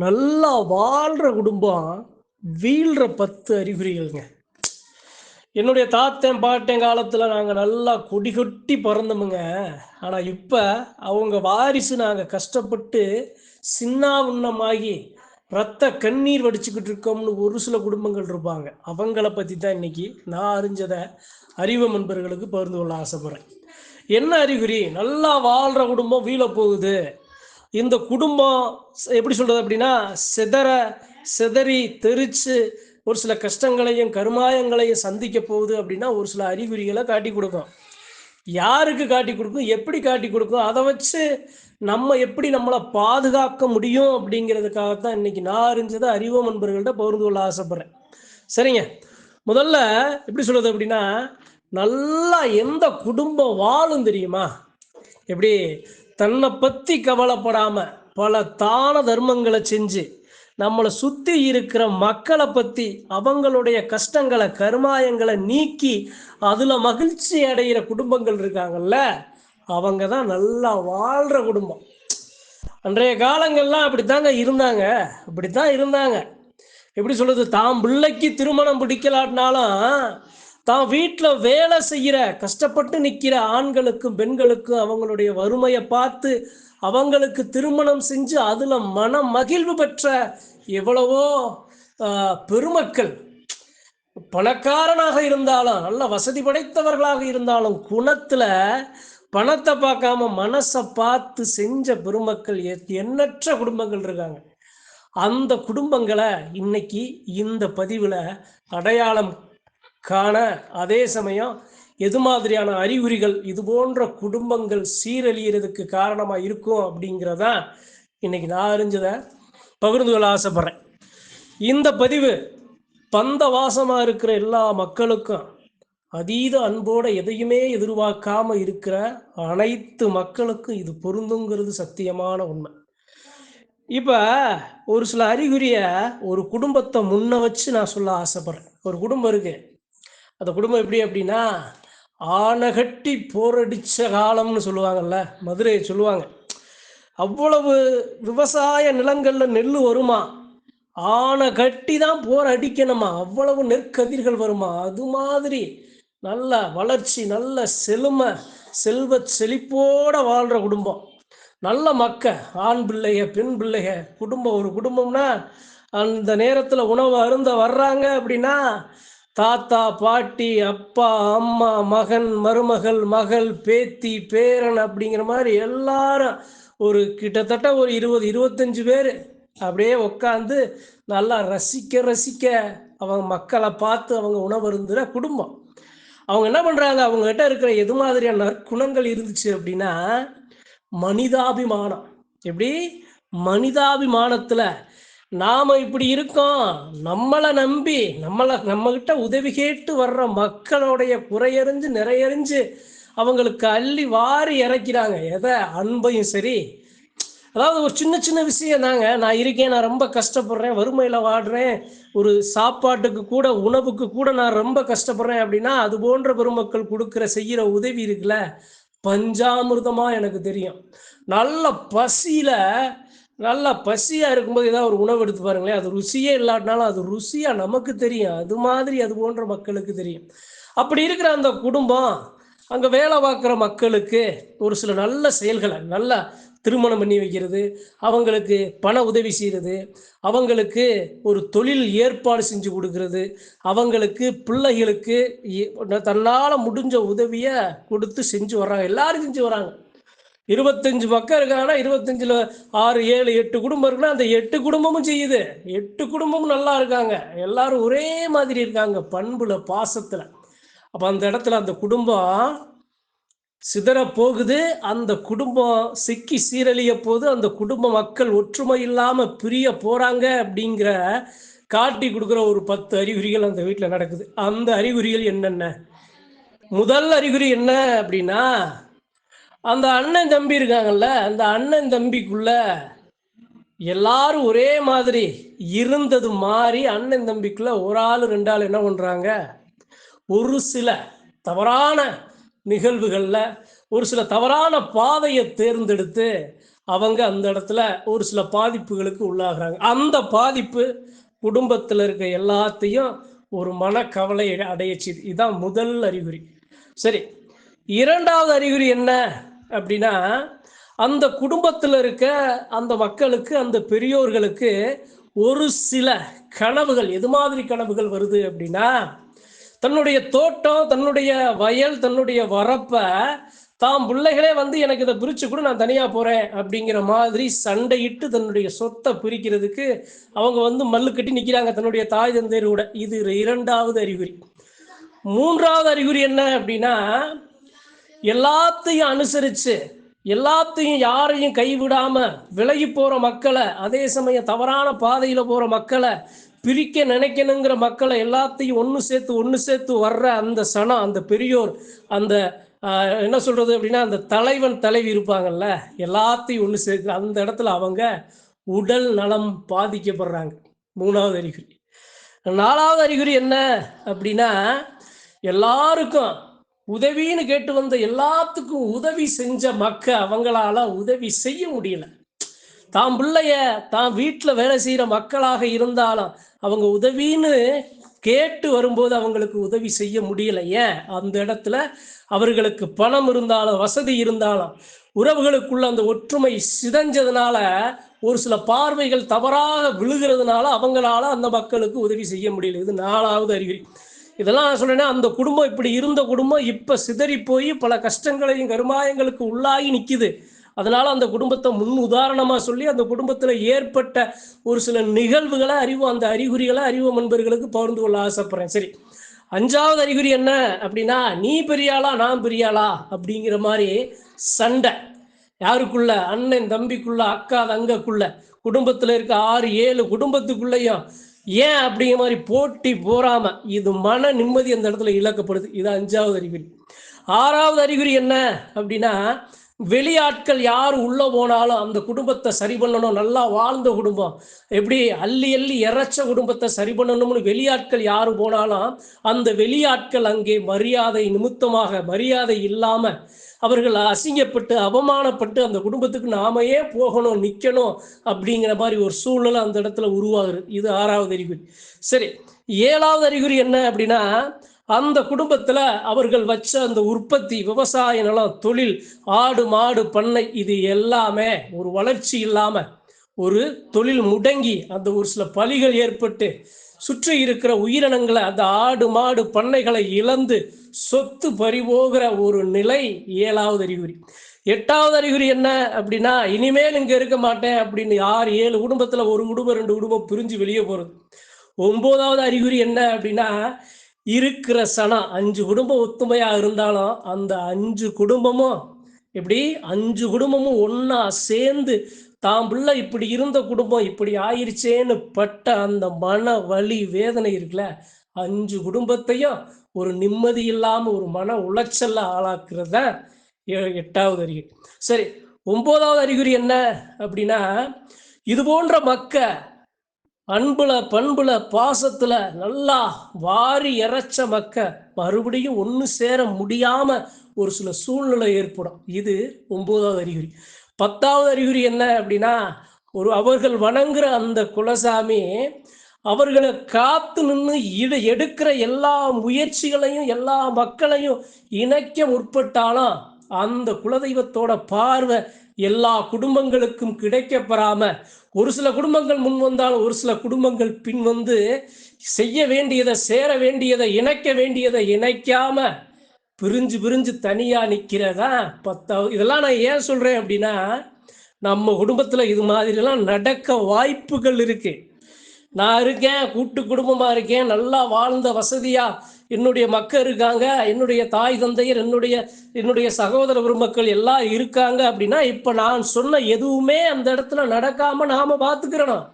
நல்லா வாழ்கிற குடும்பம் வீழ்கிற பத்து அறிகுறிகள்ங்க. என்னுடைய தாத்தன் பாட்டன் காலத்தில் நாங்கள் நல்லா கொடி கொட்டி பிறந்தோமுங்க. ஆனால் இப்போ அவங்க வாரிசு நாங்கள் கஷ்டப்பட்டு சின்ன உண்ணமாகி ரத்த கண்ணீர் வடிச்சுக்கிட்டு இருக்கோம்னு ஒரு சில குடும்பங்கள் இருப்பாங்க. அவங்கள பற்றி தான் இன்னைக்கு நான் அறிஞ்சதை அறிவு நண்பர்களுக்கு பகிர்ந்து கொள்ள ஆசைப்படுறேன். என்ன அறிகுறி? நல்லா வாழ்கிற குடும்பம் வீழ போகுது இந்த குடும்பம் எப்படி சொல்கிறது அப்படின்னா சிதற சிதறி தெரிச்சு ஒரு சில கஷ்டங்களையும் கருமாயங்களையும் சந்திக்க போகுது அப்படின்னா ஒரு சில அறிகுறிகளை காட்டி கொடுக்கும். யாருக்கு காட்டி கொடுக்கும்? எப்படி காட்டி கொடுக்கும்? அதை வச்சு நம்ம எப்படி நம்மளை பாதுகாக்க முடியும் அப்படிங்கிறதுக்காகத்தான் இன்னைக்கு நான் அறிஞ்சதை அறிவோம் நண்பர்கள்ட்ட பகிர்ந்து கொள்ள ஆசைப்படுறேன். சரிங்க. முதல்ல எப்படி சொல்றது அப்படின்னா நல்லா எந்த குடும்பம் வாழும் தெரியுமா? எப்படி? தன்னை பற்றி கவலைப்படாமல் பல தான தர்மங்களை செஞ்சு நம்மளை சுற்றி இருக்கிற மக்களை பற்றி அவங்களுடைய கஷ்டங்களை கருமாயங்களை நீக்கி அதில் மகிழ்ச்சி அடைகிற குடும்பங்கள் இருக்காங்கல்ல அவங்க தான் நல்லா வாழ்கிற குடும்பம். அன்றைய காலங்கள்லாம் அப்படித்தாங்க இருந்தாங்க. அப்படித்தான் இருந்தாங்க. எப்படி சொல்கிறது தாம் பிள்ளைக்கு திருமணம் பிடிக்கலாட்டினாலும் தான் வீட்டில் வேலை செய்கிற கஷ்டப்பட்டு நிற்கிற ஆண்களுக்கும் பெண்களுக்கும் அவங்களுடைய வறுமையை பார்த்து அவங்களுக்கு திருமணம் செஞ்சு அதில் மன மகிழ்வு பெற்ற எவ்வளவோ பெருமக்கள். பணக்காரனாக இருந்தாலும் நல்ல வசதி படைத்தவர்களாக இருந்தாலும் குணத்தில் பணத்தை பார்க்காம மனசை பார்த்து செஞ்ச பெருமக்கள் எண்ணற்ற குடும்பங்கள் இருக்காங்க. அந்த குடும்பங்களை இன்னைக்கு இந்த பதிவில் அடையாளம் காண அதே சமயம் எது மாதிரியான அறிகுறிகள் இது போன்ற குடும்பங்கள் சீரழியறதுக்கு காரணமாக இருக்கும் அப்படிங்கிறதான் இன்னைக்கு நான் அறிஞ்சதை பகிர்ந்து கொள்ள ஆசைப்படுறேன். இந்த பதிவு பந்த வாசமா இருக்கிற எல்லா மக்களுக்கும் அதீத அன்போட எதையுமே எதிர்பார்க்காம இருக்கிற அனைத்து மக்களுக்கும் இது பொருந்துங்கிறது சத்தியமான உண்மை. இப்போ ஒரு சில அறிகுறியை ஒரு குடும்பத்தை முன்ன வச்சு நான் சொல்ல ஆசைப்படுறேன். ஒரு குடும்பம் இருக்கு. அந்த குடும்பம் எப்படி அப்படின்னா ஆனகட்டி போரடிச்ச காலம்னு சொல்லுவாங்கல்ல மதுரையை சொல்லுவாங்க. அவ்வளவு விவசாய நிலங்களில் நெல் வருமா? ஆனை கட்டி தான் போர் அடிக்கணுமா? அவ்வளவு நெற்கதிர்கள் வருமா? அது மாதிரி நல்ல வளர்ச்சி நல்ல செழுமை செல்வ செழிப்போட வாழ்கிற குடும்பம். நல்ல மக்க ஆண் பிள்ளைக பெண் பிள்ளைக குடும்பம் ஒரு குடும்பம்னா அந்த நேரத்தில் உணவு அருந்த வர்றாங்க அப்படின்னா தாத்தா பாட்டி அப்பா அம்மா மகன் மருமகள் மகள் பேத்தி பேரன் அப்படிங்கிற மாதிரி எல்லாரும் ஒரு கிட்டத்தட்ட ஒரு இருபது இருபத்தஞ்சு பேர் அப்படியே உட்காந்து நல்லா ரசிக்க ரசிக்க அவங்க மக்களை பார்த்து அவங்க உணவருந்துற குடும்பம். அவங்க என்ன பண்ணுறாங்க அவங்ககிட்ட இருக்கிற எது மாதிரியான நற்குணங்கள் இருந்துச்சு அப்படின்னா மனிதாபிமானம். எப்படி? மனிதாபிமானத்தில் நாம இப்படி இருக்கோம். நம்மளை நம்பி நம்மளை நம்மகிட்ட உதவி கேட்டு வர்ற மக்களுடைய குறையறிஞ்சு நிறையறிஞ்சு அவங்களுக்கு அள்ளி வாரி இறக்கிறாங்க. எதை? அன்பையும் சரி. அதாவது ஒரு சின்ன சின்ன விஷயம் தாங்க. நான் இருக்கேன் நான் ரொம்ப கஷ்டப்படுறேன் வறுமையில் வாடுறேன் ஒரு சாப்பாட்டுக்கு கூட உணவுக்கு கூட நான் ரொம்ப கஷ்டப்படுறேன் அப்படின்னா அது போன்ற பெருமக்கள் கொடுக்குற செய்கிற உதவி இருக்குல்ல? பஞ்சாமிர்தமாக எனக்கு தெரியும். நல்ல பசியில் நல்லா பசியாக இருக்கும்போது ஏதாவது ஒரு உணவு எடுத்து பாருங்களேன். அது ருசியே இல்லாட்டினாலும் அது ருசியாக நமக்கு தெரியும். அது மாதிரி அது போன்ற மக்களுக்கு தெரியும். அப்படி இருக்கிற அந்த குடும்பம் அங்கே வேலை பார்க்குற மக்களுக்கு ஒரு சில நல்ல செயல்களை நல்லா திருமணம் பண்ணி வைக்கிறது அவங்களுக்கு பண உதவி செய்கிறது அவங்களுக்கு ஒரு தொழில் ஏற்பாடு செஞ்சு கொடுக்கறது அவங்களுக்கு பிள்ளைகளுக்கு தன்னால் முடிஞ்ச உதவியை கொடுத்து செஞ்சு வர்றாங்க. எல்லாரும் செஞ்சு வராங்க இருபத்தஞ்சு பக்கம் இருக்காங்கன்னா இருபத்தஞ்சில் ஆறு ஏழு எட்டு குடும்பம் இருக்குன்னா அந்த எட்டு குடும்பமும் செய்யுது. எட்டு குடும்பமும் நல்லா இருக்காங்க. எல்லாரும் ஒரே மாதிரி இருக்காங்க பண்புல பாசத்தில். அப்போ அந்த இடத்துல அந்த குடும்பம் சிதற போகுது. அந்த குடும்பம் சிக்கி சீரழிய போது அந்த குடும்ப மக்கள் ஒற்றுமை இல்லாமல் பிரிய போகிறாங்க அப்படிங்கிற காட்டி கொடுக்குற ஒரு பத்து அறிகுறிகள் அந்த வீட்டில் நடக்குது. அந்த அறிகுறிகள் என்னென்ன? முதல் அறிகுறி என்ன அப்படின்னா அந்த அண்ணன் தம்பி இருக்காங்கல்ல அந்த அண்ணன் தம்பிக்குள்ள எல்லாரும் ஒரே மாதிரி இருந்தது மாறி அண்ணன் தம்பிக்குள்ள ஒரு ஆள் ரெண்டு ஆள் என்ன பண்றாங்க? ஒரு சில தவறான நிகழ்வுகளில் ஒரு சில தவறான பாதையை தேர்ந்தெடுத்து அவங்க அந்த இடத்துல ஒரு சில பாதிப்புகளுக்கு உள்ளாகிறாங்க. அந்த பாதிப்பு குடும்பத்தில் இருக்க எல்லாத்தையும் ஒரு மனக்கவலை அடையச்சு இதுதான் முதல் அறிகுறி. சரி இரண்டாவது அறிகுறி என்ன? அப்படின்னா அந்த குடும்பத்தில் இருக்க அந்த மக்களுக்கு அந்த பெரியோர்களுக்கு ஒரு சில கனவுகள் எது மாதிரி கனவுகள் வருது அப்படின்னா தன்னுடைய தோட்டம் தன்னுடைய வயல் தன்னுடைய வரப்பை தாம் பிள்ளைகளே வந்து எனக்கு இதை பிரித்து கூட நான் தனியாக போகிறேன் அப்படிங்கிற மாதிரி சண்டையிட்டு தன்னுடைய சொத்தை பிரிக்கிறதுக்கு அவங்க வந்து மல்லு கட்டி நிற்கிறாங்க தன்னுடைய தாய் தந்தையரோட. இது இரண்டாவது அறிகுறி. மூன்றாவது அறிகுறி என்ன அப்படின்னா எல்லாத்தையும் அனுசரித்து எல்லாத்தையும் யாரையும் கைவிடாம விலகி போற மக்களை அதே சமயம் தவறான பாதையில போற மக்களை பிரிக்க நினைக்கணுங்கிற மக்களை எல்லாத்தையும் ஒன்று சேர்த்து ஒன்று சேர்த்து வர்ற அந்த சனம் அந்த பெரியோர் அந்த என்ன சொல்றது அப்படின்னா அந்த தலைவன் தலைவி இருப்பாங்கல்ல எல்லாத்தையும் ஒன்று சேர்த்து அந்த இடத்துல அவங்க உடல் நலம் பாதிக்கப்படுறாங்க. மூணாவது அறிகுறி. நாலாவது அறிகுறி என்ன அப்படின்னா எல்லாருக்கும் உதவின்னு கேட்டு வந்த எல்லாத்துக்கும் உதவி செஞ்ச மக்க அவங்களால உதவி செய்ய முடியல. தான் பிள்ளைய தான் வீட்டில் வேலை செய்கிற மக்களாக இருந்தாலும் அவங்க உதவின்னு கேட்டு வரும்போது அவங்களுக்கு உதவி செய்ய முடியல. ஏன்? அந்த இடத்துல அவர்களுக்கு பணம் இருந்தாலும் வசதி இருந்தாலும் உறவுகளுக்குள்ள அந்த ஒற்றுமை சிதஞ்சதுனால ஒரு சில பார்வைகள் தவறாக விழுகிறதுனால அவங்களால அந்த மக்களுக்கு உதவி செய்ய முடியல. இது நாலாவது அறிகுறி. இதெல்லாம் நான் சொல்றேன்னா அந்த குடும்பம் இப்படி இருந்த குடும்பம் இப்ப சிதறி போய் பல கஷ்டங்களையும் கருமாயங்களுக்கு உள்ளாகி நிக்குது. அதனால அந்த குடும்பத்தை முன் உதாரணமா சொல்லி அந்த குடும்பத்துல ஏற்பட்ட ஒரு சில நிகழ்வுகளை அறிவு அந்த அறிகுறிகளை அறிவு நண்பர்களுக்கு பகிர்ந்து கொள்ள ஆசைப்படுறேன். சரி. அஞ்சாவது அறிகுறி என்ன அப்படின்னா நீ பெரியாளா நான் பெரியாளா? அப்படிங்கிற மாதிரி சண்டை. யாருக்குள்ள? அண்ணன் தம்பிக்குள்ள அக்கா தங்கக்குள்ள. குடும்பத்துல இருக்க ஆறு ஏழு குடும்பத்துக்குள்ளேயும் ஏன் அப்படிங்கிற மாதிரி போட்டி போறாம இது மன நிம்மதி அந்த இடத்துல இழக்கப்படுது. இது அஞ்சாவது அறிகுறி. ஆறாவது அறிகுறி என்ன அப்படின்னா வெளியாட்கள் யார் உள்ள போனாலும் அந்த குடும்பத்தை சரி பண்ணணும். நல்லா வாழ்ந்த குடும்பம். எப்படி? அள்ளி அள்ளி இறைச்ச குடும்பத்தை சரி பண்ணணும்னு வெளியாட்கள் யார் போனாலும் அந்த வெளியாட்கள் அங்கே மரியாதை நிமித்தமாக மரியாதை இல்லாமல் அவர்கள் அசிங்கப்பட்டு அவமானப்பட்டு அந்த குடும்பத்துக்கு நாம ஏன் போகணும் நிக்கணும் அப்படிங்கிற மாதிரி ஒரு சூழ்நிலை அந்த இடத்துல உருவாகுது. இது ஆறாவது அறிகுறி. சரி ஏழாவது அறிகுறி என்ன அப்படின்னா அந்த குடும்பத்துல அவர்கள் வச்ச அந்த உற்பத்தி விவசாய நிலம் தொழில் ஆடு மாடு பண்ணை இது எல்லாமே ஒரு வளர்ச்சி இல்லாம ஒரு தொழில் முடங்கி அந்த ஒரு சில பலிகள் ஏற்பட்டு சுற்றி இருக்கிற உயிரினங்களை அந்த ஆடு மாடு பண்ணைகளை இழந்து சொத்து பறிபோகிற ஒரு நிலை ஏழாவது அறிகுறி. எட்டாவது அறிகுறி என்ன அப்படின்னா இனிமேல் இங்க இருக்க மாட்டேன் அப்படின்னு யார் ஏழு குடும்பத்துல ஒரு குடும்பம் ரெண்டு குடும்பம் பிரிஞ்சு வெளியே போறது. ஒன்பதாவது அறிகுறி என்ன அப்படின்னா இருக்கிற சனம் அஞ்சு குடும்பம் ஒத்துமையா இருந்தாலும் அந்த அஞ்சு குடும்பமும் எப்படி அஞ்சு குடும்பமும் ஒன்றா சேர்ந்து தான் பிள்ளை இப்படி இருந்த குடும்பம் இப்படி ஆயிருச்சேன்னு பட்ட அந்த மன வலி வேதனை இருக்குல்ல அஞ்சு குடும்பத்தையும் ஒரு நிம்மதி இல்லாம ஒரு மன உளைச்சல்ல ஆளாக்குறத எ- எட்டாவது அறிகுறி. சரி ஒன்பதாவது அறிகுறி என்ன அப்படின்னா இது போன்ற மக்க அன்புல பண்புல பாசத்துல நல்லா வாரி இறைச்ச மக்க மறுபடியும் ஒன்று சேர முடியாம ஒரு சில சூழ்நிலை ஏற்படும். இது ஒன்பதாவது அறிகுறி. பத்தாவது அறிகுறி என்ன அப்படின்னா ஒரு அவர்கள் வணங்குற அந்த குலசாமி அவர்களை காத்து நின்று இட எடுக்கிற எல்லா முயற்சிகளையும் எல்லா மக்களையும் இணைக்க முற்பட்டாலும் அந்த குலதெய்வத்தோட பார்வை எல்லா குடும்பங்களுக்கும் கிடைக்கப்பெறாம ஒரு சில குடும்பங்கள் முன் வந்தாலும் ஒரு சில குடும்பங்கள் பின் வந்து செய்ய வேண்டியதை சேர வேண்டியதை இணைக்க வேண்டியதை இணைக்காம பிரிஞ்சு பிரிஞ்சு தனியா நிக்கிறதா? பத்தாவது இதெல்லாம் நான் ஏன் சொல்றேன் அப்படின்னா நம்ம குடும்பத்துல இது மாதிரிலாம் நடக்க வாய்ப்புகள் இருக்கு. நான் இருக்கேன் கூட்டு குடும்பமாக இருக்கேன் நல்லா வாழ்ந்த வசதியாக என்னுடைய மக்கள் இருக்காங்க என்னுடைய தாய் தந்தையர் என்னுடைய என்னுடைய சகோதர பெருமக்கள் எல்லாம் இருக்காங்க அப்படின்னா இப்போ நான் சொன்ன எதுவுமே அந்த இடத்துல நடக்காமல் நாம் பார்த்துக்கிறோம்.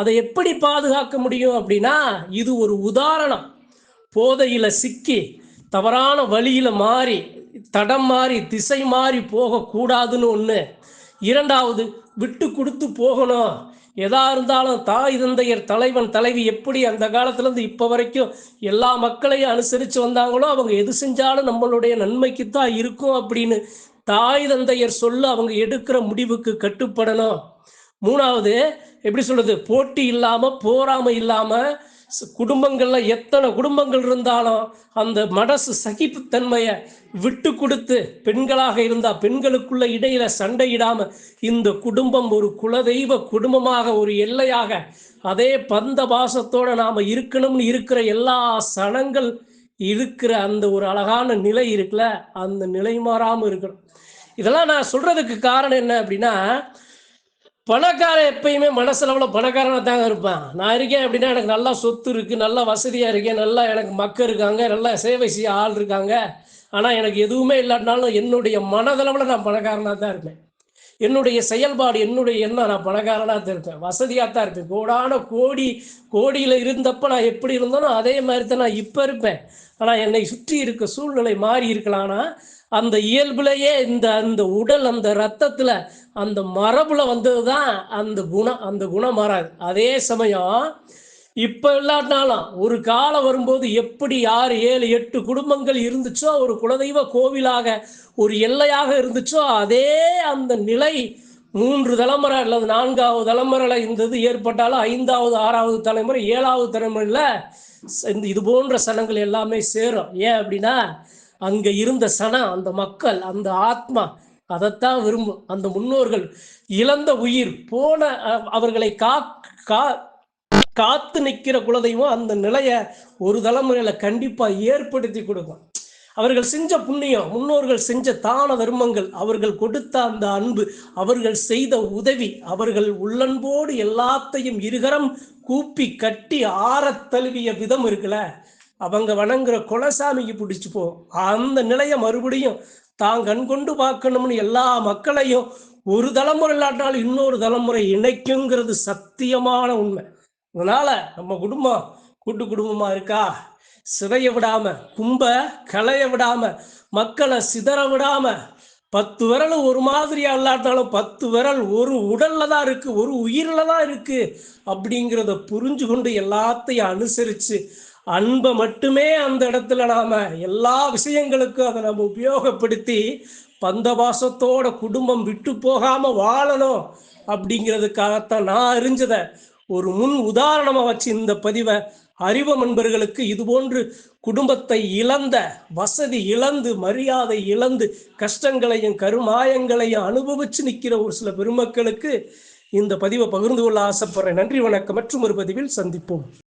அதை எப்படி பாதுகாக்க முடியும் அப்படின்னா இது ஒரு உதாரணம். போதையில் சிக்கி தவறான வழியில் மாறி தடம் மாறி திசை மாறி போகக்கூடாதுன்னு ஒன்று இரண்டாவது விட்டு கொடுத்து போகணும். எதா இருந்தாலும் தாய் தந்தையர் தலைவன் தலைவி எப்படி அந்த காலத்துல இருந்து இப்போ வரைக்கும் எல்லா மக்களையும் அனுசரித்து வந்தாங்களோ அவங்க எது செஞ்சாலும் நம்மளுடைய நன்மைக்கு தான் இருக்கும் அப்படின்னு தாய் தந்தையர் சொல்ல அவங்க எடுக்கிற முடிவுக்கு கட்டுப்படணும். மூணாவது எப்படி சொல்றது? போட்டி இல்லாம போராமல் இல்லாமல் குடும்பங்கள்ல எத்தனை குடும்பங்கள் இருந்தாலும் அந்த மனசு சகிப்புத்தன்மையை விட்டு கொடுத்து பெண்களாக இருந்தால் பெண்களுக்குள்ள இடையில சண்டையிடாம இந்த குடும்பம் ஒரு குலதெய்வ குடும்பமாக ஒரு எல்லையாக அதே பந்த பாசத்தோட நாம இருக்கணும்னு இருக்கிற எல்லா சனங்கள் இருக்கிற அந்த ஒரு அழகான நிலை இருக்குல்ல அந்த நிலை மாறாமல் இருக்கணும். இதெல்லாம் நான் சொல்றதுக்கு காரணம் என்ன அப்படின்னா பணக்காரன் எப்பயுமே மனசளவில் பணக்காரனாக தாங்க இருப்பேன். நான் இருக்கேன் அப்படின்னா எனக்கு நல்லா சொத்து இருக்குது நல்லா வசதியாக இருக்கேன் நல்லா எனக்கு மக்கள் இருக்காங்க நல்லா சேவை செய்ய ஆள் இருக்காங்க. ஆனால் எனக்கு எதுவுமே இல்லாட்டினாலும் என்னுடைய மனதளவில் நான் பணக்காரனாக தான் இருப்பேன். என்னுடைய செயல்பாடு என்னுடைய எண்ணம் நான் பணக்காரனாக தான் இருப்பேன். வசதியாக தான் இருப்பேன். கோடான கோடி கோடியில் இருந்தப்போ நான் எப்படி இருந்தேனோ அதே மாதிரி தான் நான் இப்போ இருப்பேன். ஆனால் என்னை சுற்றி இருக்க சூழ்நிலை மாறி இருக்கலாம்னா அந்த இயல்புலயே இந்த அந்த உடல் அந்த ரத்தத்துல அந்த மரபுல வந்தது தான் அந்த குணம் அந்த குணம் மாறாது அதே சமயம் இப்ப இல்லாட்டினாலும் ஒரு காலம் வரும்போது எப்படி ஆறு ஏழு எட்டு குடும்பங்கள் இருந்துச்சோ ஒரு குலதெய்வ கோவிலாக ஒரு எல்லையாக இருந்துச்சோ அதே அந்த நிலை மூன்று தலைமுறை அல்லது நான்காவது தலைமுறையில் இந்த இது ஏற்பட்டாலும் ஐந்தாவது ஆறாவது தலைமுறை ஏழாவது தலைமுறையில் இந்த இது போன்ற சடங்குகள் எல்லாமே சேரும். ஏன் அப்படின்னா அங்க இருந்த சனா அந்த மக்கள் அந்த ஆத்மா அதைத்தான் விரும்பும் அந்த முன்னோர்கள் இழந்த உயிர் போன அவர்களை கா கா காத்து நிற்கிற குலதெய்வம் அந்த நிலையை ஒரு தலைமுறையில கண்டிப்பா ஏற்படுத்தி கொடுக்கும். அவர்கள் செஞ்ச புண்ணியம் முன்னோர்கள் செஞ்ச தான தர்மங்கள் அவர்கள் கொடுத்த அந்த அன்பு அவர்கள் செய்த உதவி அவர்கள் உள்ளன்போடு எல்லாத்தையும் இருகரம் கூப்பி கட்டி ஆற தழுவிய விதம் இருக்குல்ல? அவங்க வணங்குற குலசாமிக்கு பிடிச்சி போ. அந்த நிலையை மறுபடியும் தான் கண் கொண்டு பார்க்கணும்னு எல்லா மக்களையும் ஒரு தலைமுறை இல்லாட்டாலும் இன்னொரு தலைமுறை இணைக்குங்கிறது சத்தியமான உண்மை. அதனால நம்ம குடும்பம் கூட்டு குடும்பமா இருக்கா? சிதைய விடாம கும்ப களைய விடாம மக்களை சிதற விடாம பத்து விரல் ஒரு மாதிரியா இல்லாட்டாலும் பத்து விரல் ஒரு உடல்ல தான் இருக்கு ஒரு உயிரில தான் இருக்கு அப்படிங்கிறத புரிஞ்சு கொண்டு எல்லாத்தையும் அனுசரிச்சு அன்பை மட்டுமே அந்த இடத்துல நாம எல்லா விஷயங்களுக்கும் அதை நம்ம உபயோகப்படுத்தி பந்தபாசத்தோட குடும்பம் விட்டு போகாம வாழணும் அப்படிங்கிறதுக்காகத்தான் நான் அறிஞ்சத. ஒரு முன் உதாரணமா வச்சு இந்த பதிவை அறிவ நண்பர்களுக்கு இது போன்று குடும்பத்தை இழந்த வசதி இழந்து மரியாதை இழந்து கஷ்டங்களையும் கருமாயங்களையும் அனுபவிச்சு நிற்கிற ஒரு சில பெருமக்களுக்கு இந்த பதிவை பகிர்ந்து கொள்ள ஆசைப்படுறேன். நன்றி வணக்கம். மற்றும் ஒரு பதிவில் சந்திப்போம்.